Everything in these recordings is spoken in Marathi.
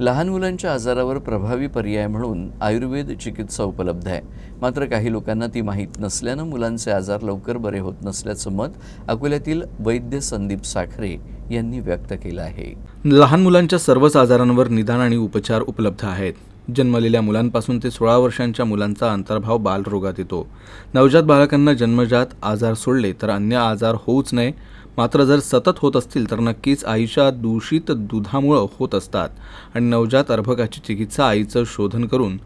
लहान मुलांच्या आजारावर प्रभावी पर्याय म्हणून आयुर्वेद चिकित्सा उपलब्ध आहे. मात्र काही लोकांना ती माहीत नसल्यानं मुलांचे आजार लवकर बरे होत नसल्याचं मत अकोल्यातील वैद्य संदीप साखरे यांनी व्यक्त केलं आहे. लहान मुलांच्या सर्वच आजारांवर निदान आणि उपचार उपलब्ध आहेत. जन्मलेल्या मुलांपासून ते सोळा वर्षांच्या मुलांचा अंतर्भाव बालरोगात येतो. नवजात बालकांना जन्मजात आजार सोडले तर अन्य आजार होऊच नये. मात्र जर सतत होत असतील तर नक्कीच आईच्या दूषित दुधामुळं होत असतात आणि नवजात अर्भकाची चिकित्सा आईचं शोधन करून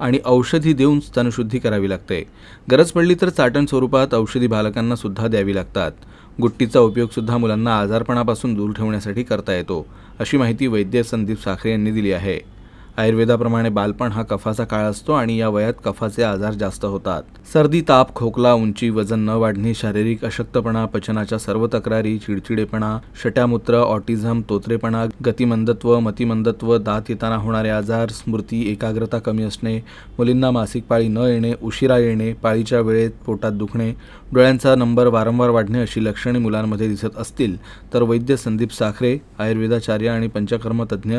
आणि औषधी देऊन स्तनशुद्धी करावी लागते. गरज पडली तर चाटण स्वरूपात औषधी बालकांना सुद्धा द्यावी लागतात. गुट्टीचा उपयोगसुद्धा मुलांना आजारपणापासून दूर ठेवण्यासाठी करता येतो अशी माहिती वैद्य संदीप साखरे यांनी दिली आहे. आयुर्वेदाप्रमाणे बालपण हा कफाचा काळ असतो आणि या वयात कफाचे आजार जास्त होतात. सर्दी ताप खोकला उंची वजन न वाढणे शारीरिक अशक्तपणा पचनाच्या सर्व तक्रारी चिडचिडेपणा शट्यामूत्र ऑटिझम तोत्रेपणा गतिमंदत्व मतिमंदत्व दात येताना होणारे आजार स्मृती एकाग्रता कमी असणे मुलींना मासिक पाळी न येणे उशिरा येणे पाळीच्या वेळेत पोटात दुखणे डोळ्यांचा नंबर वारंवार वाढणे अशी लक्षणे मुलांमध्ये दिसत असतील तर वैद्य संदीप साखरे आयुर्वेदाचार्य आणि पंचकर्म तज्ज्ञ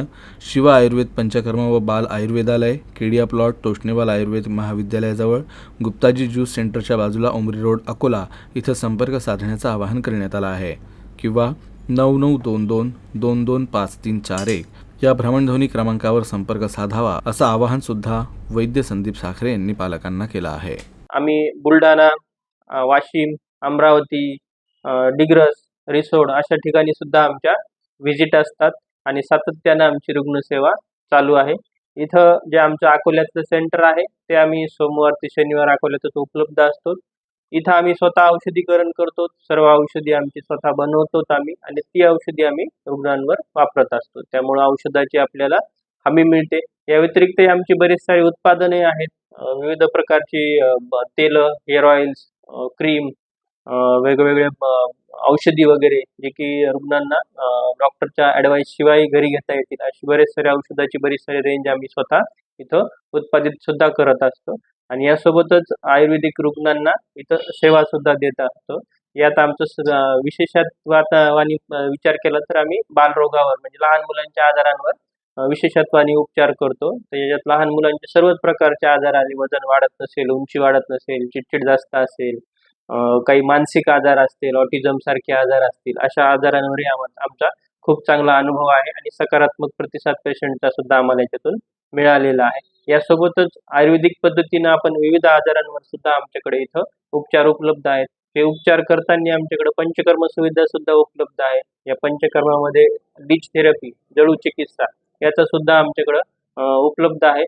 शिव आयुर्वेद पंचकर्म व बाल आयुर्वेदालय केडिया प्लॉट तोष्णेवाल आयुर्वेद महाविद्यालयाजवळ गुप्ताजी ज्यूस सेंटरच्या बाजूला उमरी रोड अकोला इथं संपर्क साधण्याचं आवाहन करण्यात आलं आहे. किंवा नऊ नऊ दोन दोन दोन दोन पाच तीन चार एक या भ्रमणध्वनी क्रमांकावर संपर्क साधावा असं आवाहन सुद्धा वैद्य संदीप साखरे यांनी पालकांना केलं आहे. आम्ही बुलढाणा वाशिम अमरावती डिग्रस रिसोड अशा ठिकाणी सुद्धा आमच्या व्हिजिट असतात आणि सातत्यानं आमची रुग्णसेवा चालू आहे. इथं जे आमचं अकोल्यातलं सेंटर आहे ते आम्ही सोमवार ते शनिवार अकोल्यातच उपलब्ध असतो. इथं आम्ही स्वतः औषधीकरण करतो. सर्व औषधी आमची स्वतः बनवतो आम्ही आणि ती औषधी आम्ही रुग्णांवर वापरत असतो. त्यामुळं औषधाची आपल्याला हमी मिळते. या व्यतिरिक्त आमची बरीच सारी उत्पादने आहेत. विविध प्रकारची तेल हेअर ऑइल्स क्रीम वेगवेगळे औषधी वगैरे जे की रुग्णांना डॉक्टरच्या ऍडवाईस शिवाय घरी घेता येतील. अशी बरेच सारे औषधाची बरीच सारी रेंज आम्ही स्वतः इथं उत्पादित सुद्धा करत असतो. आणि यासोबतच आयुर्वेदिक रुग्णांना इथं सेवा सुद्धा देत असतो. यात आमचं विशेषत्वाने विचार केला तर आम्ही बालरोगावर म्हणजे लहान मुलांच्या आजारांवर विशेषत्वाने उपचार करतो. तर याच्यात लहान मुलांचे सर्वच प्रकारचे आजार आले. वजन वाढत नसेल उंची वाढत नसेल चिडचिड जास्त असेल काही मानसिक आजार असतील ऑटिझम सारखे आजार असतील अशा आजारांवरही आमचा खूप चांगला अनुभव आहे आणि सकारात्मक प्रतिसाद पेशंटचा सुद्धा आम्हाला याच्यातून मिळालेला आहे. यासोबतच आयुर्वेदिक पद्धतीनं आपण विविध आजारांवर सुद्धा आमच्याकडे इथं उपचार उपलब्ध आहेत. हे उपचार करताना आमच्याकडे पंचकर्म सुविधा सुद्धा उपलब्ध आहे. या पंचकर्मामध्ये डिच थेरपी जळू चिकित्सा याचा सुद्धा आमच्याकडं उपलब्ध आहे.